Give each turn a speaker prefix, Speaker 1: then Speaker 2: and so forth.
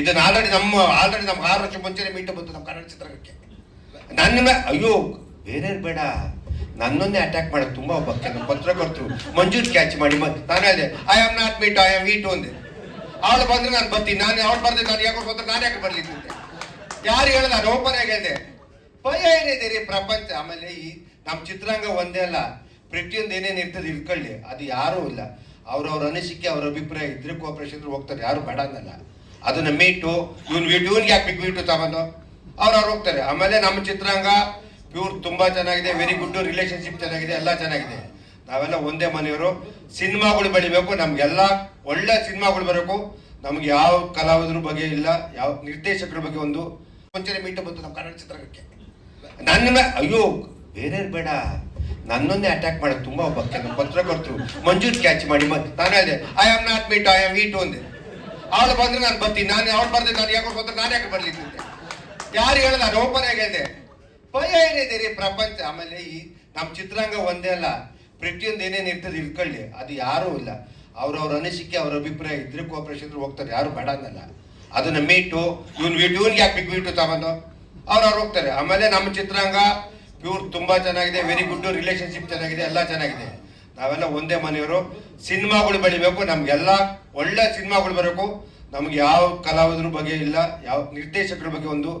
Speaker 1: ಇದನ್ನ ಆಲ್ರೆಡಿ ನಮ್ಮ ಆಲ್ರೆಡಿ ನಮ್ಮ ಆರು ವರ್ಷ ಮುಂಚೆನೆ ಮೀಟು ಬಂತು ನಮ್ಮ ಕನ್ನಡ ಚಿತ್ರರಂಗಕ್ಕೆ. ನನ್ನ, ಅಯ್ಯೋ ಬೇರೆ ಬೇಡ. ನನ್ನನ್ನೇ ಅಟ್ಯಾಕ್ ಮಾಡೋದು ತುಂಬಾ ಒಬ್ಬ ಕೆಲವು ಪತ್ರಕರ್ತರು. ಮಂಜೂರ್ ಕ್ಯಾಚ್ ಮಾಡಿ ಮತ್ತೆ. ನಾನು ಹೇಳಿದೆ I am not meet I am meet ಅಂದೆ. ಅವಳು ಬಂದ್ರೆ ನಾನು ಬರ್ತೀನಿ. ನಾನು ಅವಳು ಬರ್ದೆ ನಾನು ಯಾಕೆ ಬಂದ್ರೆ ನಾನು ಯಾಕೆ ಬರ್ಲಿದ್ದೆ ಯಾರು ಹೇಳಲ್ಲ ನಾನು ಓಪನ್ ಆಗಿ ಹೇಳಿದೆ. ಭಯ ಏನಿದೆ ರೀ ಪ್ರಪಂಚ? ಆಮೇಲೆ ಈ ನಮ್ಮ ಚಿತ್ರಾಂಗ ಒಂದೇ ಅಲ್ಲ. ಪ್ರತಿಯೊಂದು ಏನೇನು ಇರ್ತದೆ ಇಟ್ಕೊಳ್ಳಿ ಅದು ಯಾರೂ ಇಲ್ಲ. ಅವ್ರವ್ರ ಅನಿಸಿಕೆ, ಅವ್ರ ಅಭಿಪ್ರಾಯ ಇದ್ರೆ ಕೋಪರೇಷನ್ ಹೋಗ್ತಾರೆ. ಯಾರು ಬೇಡ ಅನ್ನಲ್ಲ. ಅದನ್ನ ಮೀಟು, ಇವ್ನು ವೀಟು, ಇವ್ನಿಗೆ ಯಾಕೆ ಮೀಟು ತಗೊಂಡು? ಅವ್ರು ಅವ್ರು ಹೋಗ್ತಾರೆ. ಆಮೇಲೆ ನಮ್ಮ ಚಿತ್ರಾಂಗ ಪ್ಯೂರ್ ತುಂಬಾ ಚೆನ್ನಾಗಿದೆ ವೆರಿ ಗುಡ್ ರಿಲೇಶನ್ಶಿಪ್ ಚೆನ್ನಾಗಿದೆ, ಎಲ್ಲ ಚೆನ್ನಾಗಿದೆ. ನಾವೆಲ್ಲ ಒಂದೇ ಮನೆಯವರು. ಸಿನಿಮಾಗಳು ಬೆಳಿಬೇಕು, ನಮ್ಗೆಲ್ಲ ಒಳ್ಳೆ ಸಿನಿಮಾಗಳು ಬರಬೇಕು. ನಮ್ಗೆ ಯಾವ ಕಲಾವಿದ್ರ ಬಗ್ಗೆ ಇಲ್ಲ, ಯಾವ ನಿರ್ದೇಶಕರ ಬಗ್ಗೆ ಒಂದು ಮುಂಚೆನೆ ಮೀಟು ಬಂತು ನಮ್ಮ ಕನ್ನಡ ಚಿತ್ರರಂಗಕ್ಕೆ. ನನ್ನ ಅಯ್ಯೋ ಬೇರೆ ಬೇಡ. ನನ್ನನ್ನೇ ಅಟ್ಯಾಕ್ ಮಾಡೋದು ತುಂಬಾ ಒಬ್ಬ ಪತ್ರಕರ್ತರು ಮಂಜೂರ್ ಕ್ಯಾಚ್ ಮಾಡಿ ಮತ್ತೆ. ನಾನು ಹೇಳಿದೆ I am not meet I am meet ಅಂದೆ. ಅವಳು ಬಂದ್ರೆ ನಾನು ಬರ್ತೀನಿ. ನಾನು ಅವಳು ಬರ್ದೆ, ನಾನು ಯಾಕೆ ಬಂದ್ರೆ ನಾನು ಯಾಕೆ ಬರ್ಲಿದ್ದೆ ಯಾರು ಹೇಳಲ್ಲ ಓಪನ್ ಆಗಿದೆ ಭಯ ಏನಿದೆ ರೀ ಪ್ರಪಂಚ? ಆಮೇಲೆ ಈ ನಮ್ಮ ಚಿತ್ರಾಂಗ ಒಂದೇ ಅಲ್ಲ. ಪ್ರತಿಯೊಂದು ಏನೇನು ಇರ್ತದೆ ಇಟ್ಕೊಳ್ಳಿ ಅದು ಯಾರೂ ಇಲ್ಲ. ಅವ್ರವ್ರ ಅನಿಸಿಕೆ, ಅವ್ರ ಅಭಿಪ್ರಾಯ ಇದ್ರೆ ಕೋಪರೇಷನ್ ಇದ್ರೆ ಹೋಗ್ತಾರೆ. ಯಾರು ಬೇಡ ಅನ್ನಲ್ಲ. ಅದನ್ನ ಮೀಟು, ಇವ್ನು ವೀಟು ಇವ್ನಿಗೆ ಯಾಕೆ ಬಿಗ್ ಮೀಟು ತಗೊಂಡು? ಅವ್ರು ಅವ್ರು ಹೋಗ್ತಾರೆ. ಆಮೇಲೆ ನಮ್ಮ ಚಿತ್ರಾಂಗ ಪ್ಯೂರ್ ತುಂಬಾ ಚೆನ್ನಾಗಿದೆ. ವೆರಿ ಗುಡ್ ರಿಲೇಶನ್ಶಿಪ್ ಚೆನ್ನಾಗಿದೆ. ಎಲ್ಲ ಚೆನ್ನಾಗಿದೆ. ನಾವೆಲ್ಲ ಒಂದೇ ಮನೆಯವರು, ಸಿನಿಮಾಗಳು ಬೆಳಿಬೇಕು, ನಮಗೆಲ್ಲ ಒಳ್ಳೆ ಸಿನಿಮಾಗಳು ಬರಬೇಕು. ನಮ್ಗೆ ಯಾವ ಕಲಾವಿದರ ಬಗ್ಗೆ ಇಲ್ಲ, ಯಾವ ನಿರ್ದೇಶಕರ ಬಗ್ಗೆ ಒಂದು